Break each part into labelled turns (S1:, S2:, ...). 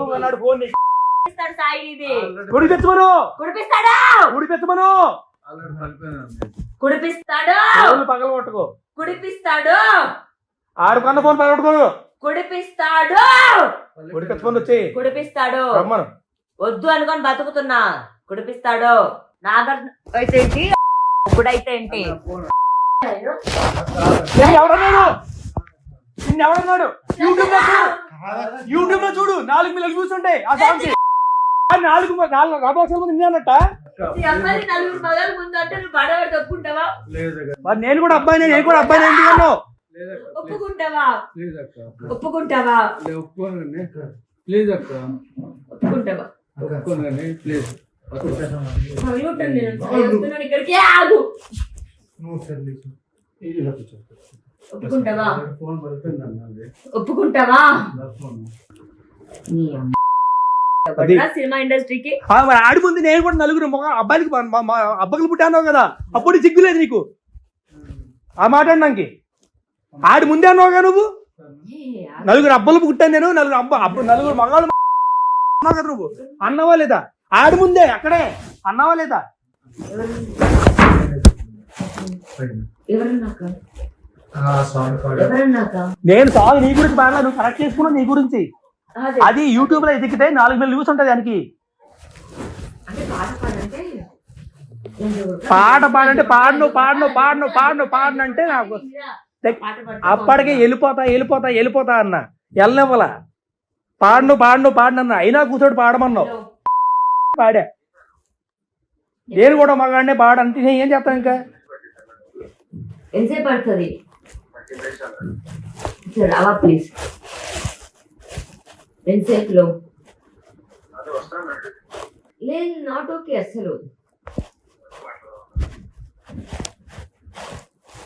S1: బాబు అన్నాడు ఫోన్ తెచ్చమను
S2: కుడిపిస్తాడు
S1: తెచ్చమను
S2: కుడిపిస్తాడు?
S1: పగల కొట్టుకో.
S2: కుడిపిస్తాడు.
S1: ఆడు కన్న ఫోన్ పగల కొట్టుకో.
S2: కుడిపిస్తాడు.
S1: వచ్చి.
S2: కుడిపిస్తాడు.
S1: రమ్మను.
S2: వద్దు అనుకొని బతుకుతున్నా. కుడిపిస్తాడు. నాగర్ అయితే ఏంటి? ఇప్పుడైతే ఏంటి?
S1: నిన్ను యూట్యూబ్లో చూడు. యూట్యూబ్లో చూడు నాలుగు మిలియన్ వ్యూస్ ఉంటాయి ఆ సాంగ్ నాలుగు నాలుగు రాబోసల ముందు నిన్నే అన్నట్ట?
S2: ఈ అమ్మాయి నలుగురు మగలు ముందు అంటే నువ్వు బడవాడు ఒప్పుకుంటావా
S3: లేదక్క.
S1: మరి నేను కూడా అబ్బాయినే నేను కూడా అబ్బాయిని ఎందుకు అన్నావు?
S3: లేదక్క.
S2: ఒప్పుకుంటావా?
S3: ప్లీజ్ అక్క
S2: ఒప్పుకుంటావా?
S3: ఒప్పుకోనండి ప్లీజ్ అక్క
S2: ఒప్పుకుంటావా
S3: ఒప్పుకోనండి ప్లీజ్
S2: ఇక్కడికి. ఆగు. ఒప్పుకుంటావా? ఒప్పుకుంటావా? సినిమా ఇండస్ట్రీకి?
S1: ఆడి ముందు నేను కూడా నలుగురు అబ్బాయిలకి మా అబ్బగలు పుట్టాను కదా. అప్పుడు సిగ్గులేదు నీకు. ఆ మాట అన్నాకి. ఆడి ముందే అన్నావుగా నువ్వు?
S2: ఏ, ఆగు.
S1: నలుగురు అబ్బలు పుట్టాను నేను నలుగురు అబ్బ నలుగురు మగాళ్ళు అన్నావు కదా నువ్వు. అన్నావా లేదా? ఆడి ముందే అక్కడే. అన్నావా లేదా? నేను సాగు నీ గురించి పాడలా నువ్వు కరెక్ట్ చేసుకున్నావు నీ గురించి.
S2: అదే.
S1: యూట్యూబ్లో ఎదిగితే నాలుగు వేలు వ్యూస్ ఉంటుంది దానికి.
S2: అంటే పాట పాడంటే
S1: పాడను పాడను పాడను పాడను పాడను అంటే నాకు అప్పటికే వెళ్ళిపోతా వెళ్ళిపోతా వెళ్ళిపోతా అన్న. వెళ్ళనివ్వలా పాడను పాడను పాడను అన్న. అయినా కూర్చోడు పాడమన్నావు. పాడా. నేను కూడా మగాడినే పాడంటే నేను ఏం చెప్తాను ఇంకా?
S2: ఎంతసేపు పడుతుంది? సరే రావా ప్లీజ్ ఎంతసేపులో లేదు నాట్ ఓకే అసలు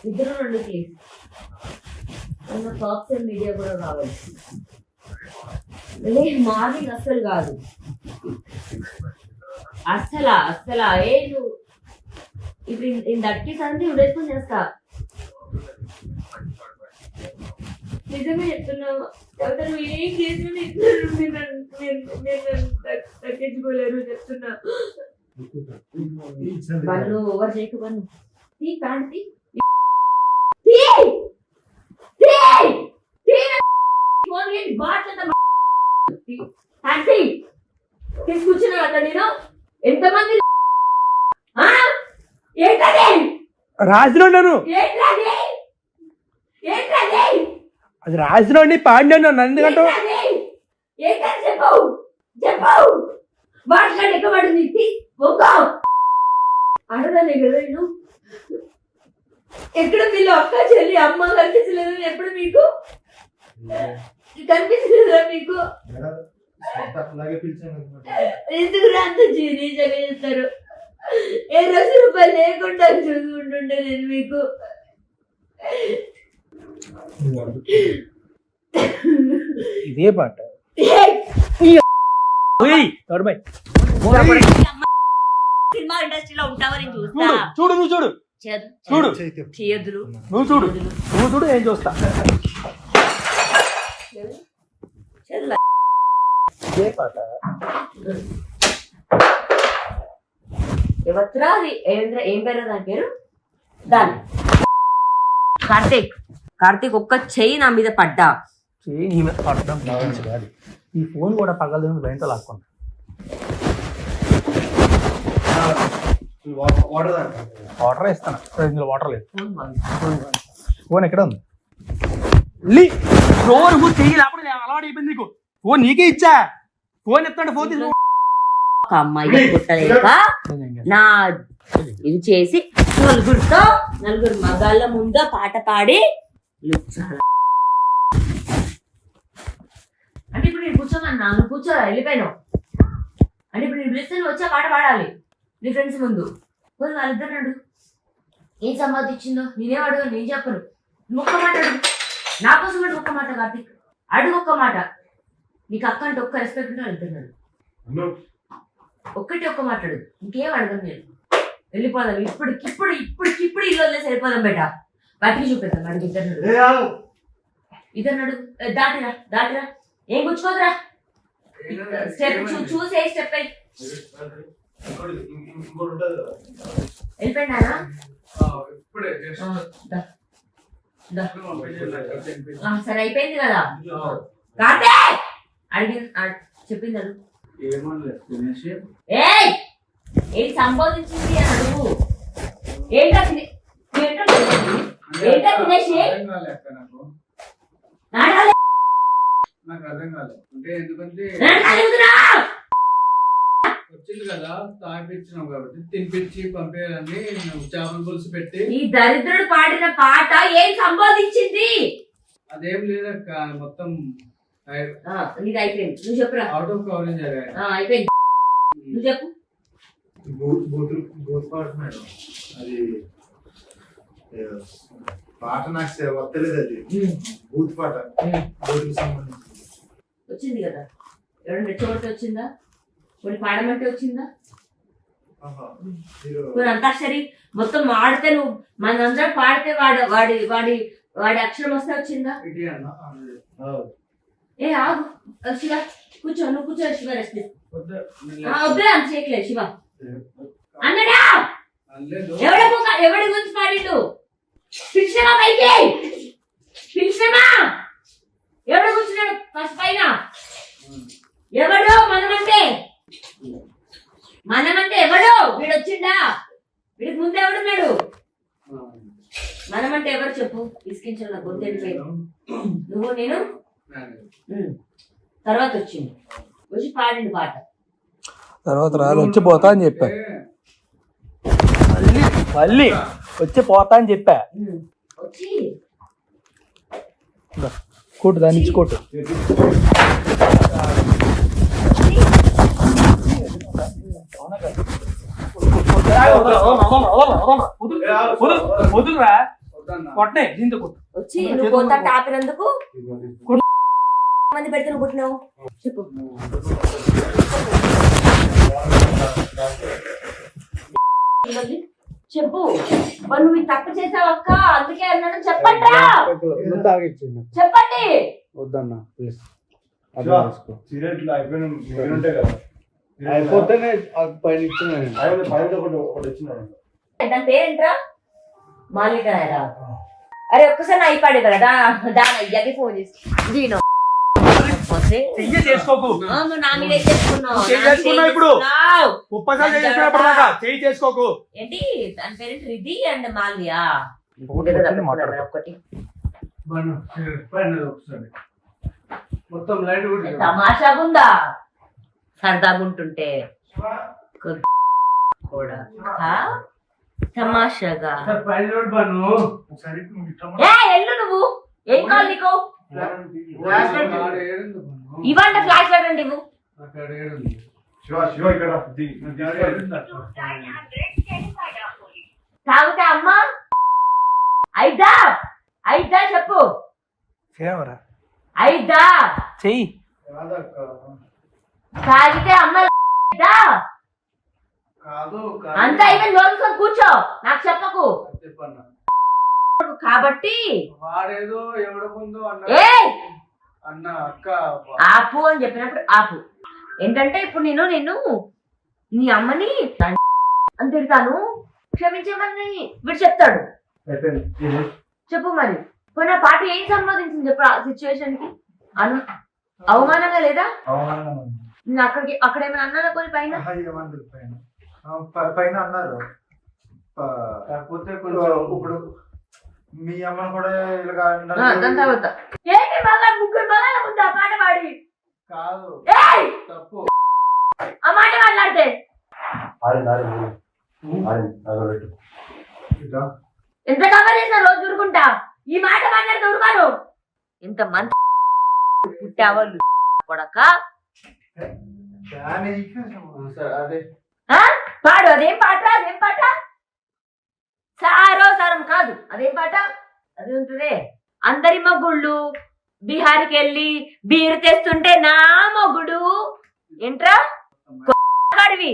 S2: ఇద్దరు రండి ప్లీజ్ ఉన్న టాప్స్ అండ్ మీడియా కూడా కావాలి లేదు మార్నింగ్ అస్సలు కాదు. అస్సలా అస్సలా. ఏ నువ్వు ఇప్పుడు నేను దట్టి సంది ఉడేసుకొని చేస్తా. నిజమే చెప్తున్నావు. తర్వాత నువ్వు ఏం ఇద్దరు మీరు దక్కించుకోలేరు చెప్తున్నా. వాళ్ళు ఓవర్ చేయకు పన్ను తీ ప్యాంట్ తీ. తీసుకొచ్చినా నేను. ఎంతమంది ఆ? ఏంటది
S1: రాసినోడు
S2: ఏంటది ఏంటది
S1: అది రాసినోడిని పాడినాడు నన్ను ఎందుకంటావు
S2: ఏంటది? ఏంటది చెప్పు చెప్పు మాట్లాడి ఎక్కబడింది తీ, ఒక్కో. అడగాలి కదా నేను ఎక్కడ వీళ్ళు అక్క చెల్లి అమ్మ కనిపించలేదు ఎప్పుడు మీకు? కనిపించలేదా మీకు? ఎందుకు అంత జీనియస్గా చేస్తారు? ఏ రోజు రూపాయలు లేకుండా చూసుకుంటుండే నేను మీకు.
S1: ఇదే పాట.
S2: ఏయ్!
S1: ఓయ్, తరుమాయ్.
S2: సినిమా ఇండస్ట్రీలో ఉంటావని చూస్తా?
S1: చూడు చూడు నువ్వు చూడు. చూడు. నువ్వు చూడు. నువ్వు చూడు ఏం చూస్తా. ఇదే పాట.
S2: ఎవత్రా అది ఏంద్ర ఏం పేరు దాని పేరు? దాని. కార్తీక్. కార్తీక్ ఒక్క చెయ్యి నా మీద పడ్డా.
S1: చేయి నీ మీద పడడం కాదు ఈ ఫోన్ కూడా పగలదు బయట లాక్కుంటా.
S3: వాటర్
S1: వాటర్ ఇస్తాను ఇందులో వాటర్ లేదు.
S2: ఫోన్
S1: ఎక్కడ ఉంది? నువ్వు చెయ్యి లేకపోతే అలవాటు అయిపోయింది నీకు. ఫోన్ నీకే ఇచ్చా. ఫోన్ ఎత్తాడు ఫోన్ తీసుకో.
S2: ఒక అమ్మాయి పుట్టలేక నా ఇది చేసి నలుగురితో నలుగురు మగాళ్ళ ముందు పాట పాడి. అంటే ఇప్పుడు నేను కూర్చోమన్నా నువ్వు కూర్చోరా వెళ్ళిపోయినావు. అంటే ఇప్పుడు నేను పిలిస్తే నువ్వు వచ్చా పాట పాడాలి నీ ఫ్రెండ్స్ ముందు. పోయి వాళ్ళిద్దరు నడు. ఏం సంపాదించిందో నేనేం అడగను నేను చెప్పను. నువ్వు ఒక్క మాట అడుగు. నా కోసం అడుగు ఒక్క మాట కార్తీక్. అడుగు ఒక్క మాట. నీకు అక్క అంటే ఒక్క రెస్పెక్ట్ ఉంటే వెళ్తున్నాడు ఒక్కటి ఒక్క మాట్లాడు ఇంకేం అడగను నేను. వెళ్ళిపోదాం. ఇప్పటికి ఇప్పుడు ఇప్పటికి ఇప్పుడు ఇల్లు వదిలేసి వెళ్ళిపోదాం బేట. బతికి చూపిద్దాం అడుగు. ఇద్దరు నడు ఇద్దరు నడు దాటిరా దాటిరా. ఏం గుచ్చుకోదురా. స్టెప్ చూసే స్టెప్.
S3: పంపించేది.
S2: ఆ, సరే అయిపోయింది కదా. కాదే అడిగి అడ్- చెప్పింది అడుగు.
S3: తినేసి.
S2: ఏయ్! ఏంటి సంబోధించింది అని అడుగు. ఏంటో తినేసి? ఏంటో తినేసి
S3: అర్థం కాలే అక్క నాకు అర్థం కాలేదు అంటే ఎందుకంటే వచ్చింది కదా తాగిపించినాం కాబట్టి తినిపించి పంపేయాలని చేపల పులుసు పెట్టి
S2: ఈ దరిద్రుడు పాడిన పాట ఏం సంబోధించింది?
S3: అదేం లేదక్క మొత్తం
S2: ఆ, నీది అయిపోయింది. నువ్వు చెప్పురా?
S3: అవుట్ ఆఫ్ కవరేజ్
S2: అయిపోయింది. నువ్వు చెప్పు.
S4: అది పాట నాకు వత్తలేదు అది. బూత్ పాట. బూత్కి సంబంధించి.
S2: వచ్చింది కదా? ఎవరైనా రెచ్చగొట్టి వచ్చిందా? కొన్ని పాడమంటే వచ్చిందా? కొన్ని అంతాక్షరి మొత్తం ఆడితే నువ్వు మనందరం పాడితే వాడి వాడి వాడి వాడి అక్షరం వస్తే వచ్చిందా? ఏ ఆగు. ఆ, శివ కూర్చో నువ్వు కూర్చో శివ రెస్ట్
S3: వద్దు,
S2: అంత చేయట్లేదు శివ. అన్నడా! ఎవడ ఎవడి గురించి పాడిండు? పిలిచినమా పైకి! పిలిచినమా ఎవడు కూర్చున్నాడు ఫస్ట్ పైన? ఎవడు మనమంటే? మనమంటే ఎవడు? వీడు వచ్చిండా వీడికి ముందు ఎవడున్నాడు? మనమంటే ఎవరు చెప్పు? ఇసుకించావు నా గొంతు నువ్వు నేను. తర్వాత వచ్చింది. వచ్చి పాడిండు పాట.
S1: తర్వాత రాలి వచ్చి పోతా అని చెప్పా. మళ్ళీ వచ్చి పోతా అని చెప్పా. కొట్టు దాన్ని ఇచ్చి కొట్టు వదులురా దీంతో కొట్టు
S2: వచ్చి నువ్వు పోతా టాపినందుకు మంది పెడితే నువ్వు పుట్టినావు చెప్పు. చెప్పు. నువ్వు తప్పు చేసావు అక్క. అందుకే అన్నాడు చెప్పండి చెప్పండి.
S3: వద్దన్న ప్లీజ్ అయిపోతేనే పైన ఇచ్చిన
S2: దాని పేరేంట్రా? మాలిక అరే ఒక్కసారి అయిపోయాడు కదా. దా దా అయ్యాకి ఫోన్ చేసి. దీను
S1: చెయ్యి చేసుకోకు.
S2: చేసుకున్నావు?
S1: ఇప్పుడు. చేసినప్పుడు దాకా చెయ్యి
S2: ఏంటి? దాని పేరేంటి? రిధి అండ్. ఒకటి.
S3: మొత్తం లైట్ కూడా
S2: తమాషాగా. ఉందా సరదాగా ఉంటుంటే కూడా ఎల్లు నువ్వు? ఏం కావాలి నీకు? ఇవ్వండి ఫ్లాష్ లైట్ అండి
S3: అట్లా.
S2: తాగితే అమ్మా అయిదా అయిదా చెప్పు. అయిదా
S1: చెయ్యి.
S2: తాగితే అమ్మ అయిదా అంత అయిపోయింది లోనుకొని కూర్చో. నాకు చెప్పకు.
S3: చెప్పన్న.
S2: కాబట్టి
S3: వాడేదో ఎవడ ముందు అన్న
S2: ఏ
S3: అన్న అక్క
S2: ఆపు అని చెప్పినప్పుడు ఆపు. ఏంటంటే ఇప్పుడు నేను నేను నీ అమ్మని అని తిడతాను. క్షమించమని వీడు చెప్తాడు. చెప్పు మరి. ఆ పాట ఏం సంబంధించింది చెప్పు ఆ సిచ్యువేషన్కి? అను అవమానంగా లేదా?
S4: అవమానంగా ఉంది.
S2: నేను అక్కడికి అక్కడ ఏమైనా అన్నానా కొన్ని పైన.
S4: పైన అన్నారు.
S3: కాకపోతే
S4: ఇప్పుడు మీ అమ్మను కూడా ఇలాగా
S2: ఏంటి మగ ముగ్గురు మగాల ముందు ఆ పాట పాడి?
S3: కాదు.
S2: ఏయ్!
S3: తప్పు.
S2: ఆ మాట మాట్లాడితే? ఎంత కవర్ చేసిన రోజు ఊరుకుంటా. ఈ మాట మాట్లాడితే ఊరుకోను. ఇంత మంది పుట్టావాళ్ళు కొడక? పాడు అదేం పాట అదేం పాట? సారో సారం కాదు. అదేం పాట? అది ఉంటుంది. అందరి మొగుళ్ళు బీహార్కి వెళ్ళి బీరు తెస్తుంటే నా మొగుడు. ఏంట్రా? పాడివి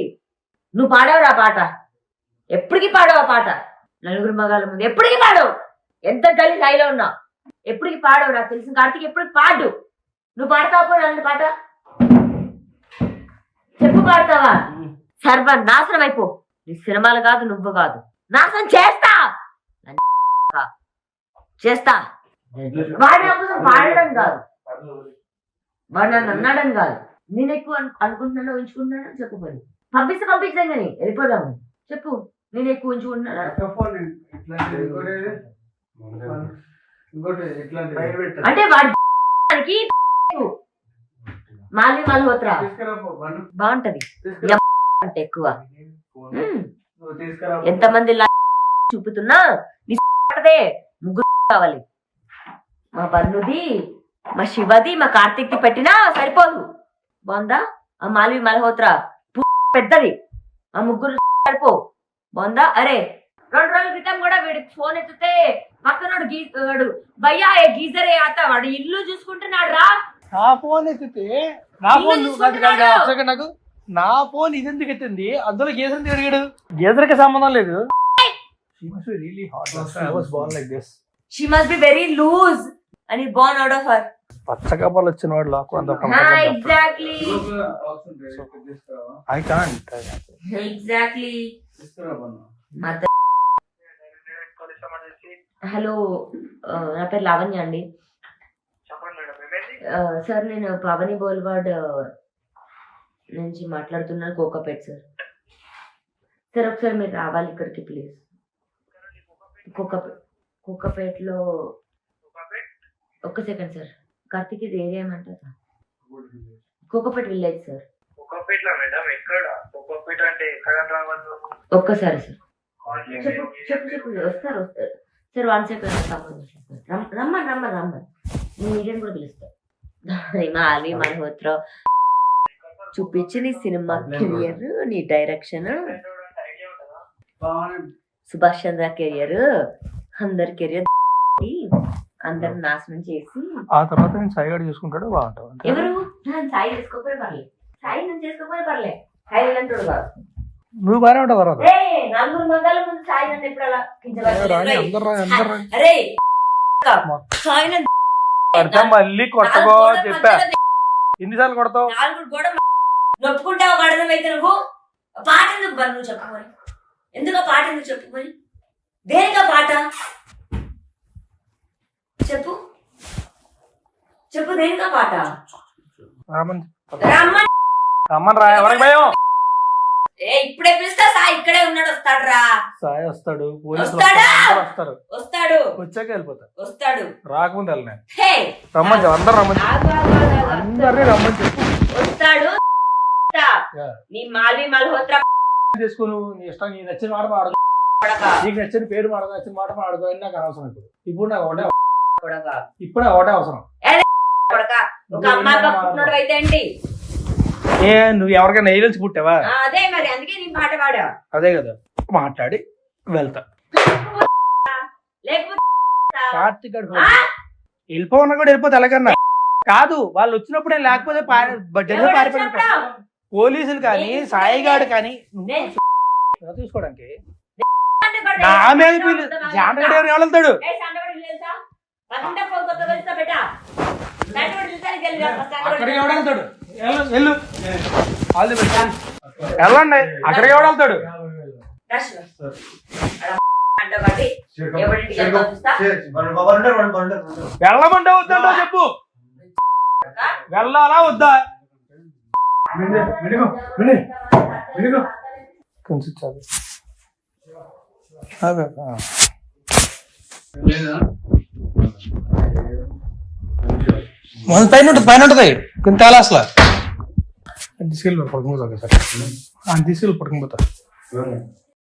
S2: నువ్వు పాడవురా పాట? ఎప్పటికి పాడవు ఆ పాట? నలుగురు మగాల ముందు ఎప్పటికి పాడవు? ఎంత గలి స్థాయిలో ఉన్నా. ఎప్పటికి పాడవు? నాకు తెలిసిన కార్తీక్ ఎప్పటికి పాడు. నువ్వు పాడతావు పో నన్ను పాట? చెప్పు పాడతావా? సర్వ నాశనం అయిపో. నీ సినిమాలు కాదు నువ్వు కాదు. నాశనం చేస్తా! చేస్తా. వాడు కోసం పాడడం కాదు. వాడు నన్ను అన్నాడం కాదు. నేను ఎక్కువ అను- అనుకుంటున్నానో ఉంచుకుంటున్నానో చెప్పు పని పంపిస్తే పంపించాం కానీ వెళ్ళిపోదాము. చెప్పు. నేను ఎక్కువ ఉంచుకుంటున్నాను. అంటే వాడి మాలి మల్హోత్రా. బాగుంటది. అంటే ఎక్కువ. ఎంతమంది చూపుతున్నా? నీ పడదే. ముగ్గురు కావాలి. మా బన్నుది మా శివది మా కార్తీక్ ది పెట్టినా సరిపోదు. బాగుందా? ఆ మాల్వి మల్హోత్రా పెద్దది. ఆ ముగ్గురు సరిపో. బాగుందా? అరే రెండు రోజుల క్రితం కూడా వీడికి ఫోన్ ఎత్తితే పక్కనోడు గీ వాడు భయ్యా ఏ గీజర్ ఏ ఆత వాడు ఇల్లు చూసుకుంటున్నాడు రా.
S1: నా ఫోన్ ఎత్తితే నా ఫోన్. నాకు నా ఫోన్ ఇది ఎందుకు ఎత్తింది? అందులో గేజర్ తిరిగాడు గేజర్కి సంబంధం లేదు. Really hot I was born like this
S2: she must be very loose అని బోర్న్ అవుట్ ఆఫ్ హర్
S1: పచ్చ కబర్లు వచ్చిన వాడు లాక్ అంత
S2: exactly?
S1: I can't
S2: exactly hello నా పేరు లావణ్య అండి. సార్ నేను పవని బోల్వాడ్ ఆ, నుంచి మాట్లాడుతున్నాను. కోకాపేట్ సార్. సార్ ఒకసారి మీరు రావాలి ఇక్కడికి ప్లీజ్. కోకాపేట్ కోకాపేట్లో ఒక్క సెకండ్ సార్. కార్తీక్ ఇది ఏరియా ఏమంటారు సార్ కోకాపేట్ విలేజ్ సార్. ఒక్కసారి సార్. చెప్పు చెప్పు వస్తారు వస్తారు. సార్ వన్ సెకండ్ రమ్మని రమ్మని రమ్మని. నేను మీడియం కూడా అలీ మల్హోత్రా చూపించి నీ సినిమా కెరియర్ నీ డైరెక్షన్ సుభాష్ చంద్ర కెరియర్ అందరి కెరియర్ అందరు నాశనం చేసి.
S1: ఆ తర్వాత నేను సైగాడు చూసుకుంటాడు బాగుంటాడు
S2: ఎవరు? సాయి చేసుకోకపోతే పర్లే. సాయి నన్ను చేసుకోకపోతే పర్లే. సాయి ఇలాంటి కాదు
S1: నువ్వు బాగానే ఉంటావు తర్వాత?
S2: నలుగురు మంగాల ముందు సాయి నన్ను ఎప్పుడు అలా అరే సాయి
S1: మళ్ళీ కొట్టకో చెప్పా. ఎన్నిసార్లు కొడతావు?
S2: నొప్పుకుంటావు గడనం అయితే నువ్వు పాట ఎందుకు బరు నువ్వు చెప్పు మరి ఎందుకు పాట ఎందుకు చెప్పు మరి దేనికా పాట? చెప్పు. చెప్పు దేనికా పాట?
S1: రమ్మని
S2: రమ్మని
S1: రమ్మని రా ఎవరికి భయం?
S2: ఏ ఇప్పుడే పిలుస్తా సాయి ఇక్కడే ఉన్నాడు వస్తాడు రా
S1: సాయి వస్తాడు పోలీసులు
S2: వస్తాడా?
S1: వస్తారు, అందరూ వస్తారు.
S2: వస్తాడు.
S1: వచ్చాక వెళ్ళిపోతారు
S2: వస్తాడు.
S1: రాకముందు వెళ్ళినా.
S2: హే.
S1: రమ్మని చెప్పు అందరు రమ్మని చెప్పు.
S2: ఆగు, ఆగు, ఆగు, ఆగు.
S1: అందరినీ రమ్మని చెప్పు.
S2: వస్తాడు. నీ మాల్వి మల్హోత్రా
S1: చేసుకో నువ్వు నీ ఇష్టం నీ నచ్చిన మాట మాడదు నీకు నచ్చిన పేరు మాడదు నచ్చిన మాట మాడదు అని నాకు అనవసరం ఇప్పుడు. ఇప్పుడు నాకు ఒకటే ఇప్పుడే ఒకటే అవసరం.
S2: కొడక ఒక అమ్మాయి పట్టుకున్నాడు అయితే ఏంటి?
S1: ఏ నువ్వు ఎవరికైనా ఏజెన్సీ పుట్టావా?
S2: అదే మరి అందుకే నీ
S1: అదే కదా. మాట్లాడి వెళ్తా. కార్తీక్ కూడా వెళ్ళిపోతే ఎలాగన్నా? కాదు వాళ్ళు వచ్చినప్పుడే లేకపోతే పారి- జనం
S2: ఎవరు
S1: పారిపోయారు
S2: వచ్చినప్పుడు?
S1: పోలీసులు కానీ సాయిగాడు కానీ తీసుకోవడానికి
S2: కూడా
S1: నా మీద ఎవరు వెళ్తాడు? అక్కడికి ఎవడు వెళ్తాడు? వెళ్ళు, వెళ్ళు. All the best. వెళ్ళండి. అక్కడికి ఎవడు వెళ్తాడు. వెళ్ళమంటే వద్దంటో చెప్పు. వెళ్ళాలా వద్దా
S3: విను, వినుకో, విను, వినుకో.
S1: కొంచెం.
S3: లేదా?
S1: మన పైన ఉంటుంది పైన ఉంటుంది. కొంత తేలా అసలు. తీసుకెళ్ళి పడుకుని పోతా సార్. తీసుకెళ్ళి పడుకుని పోతా.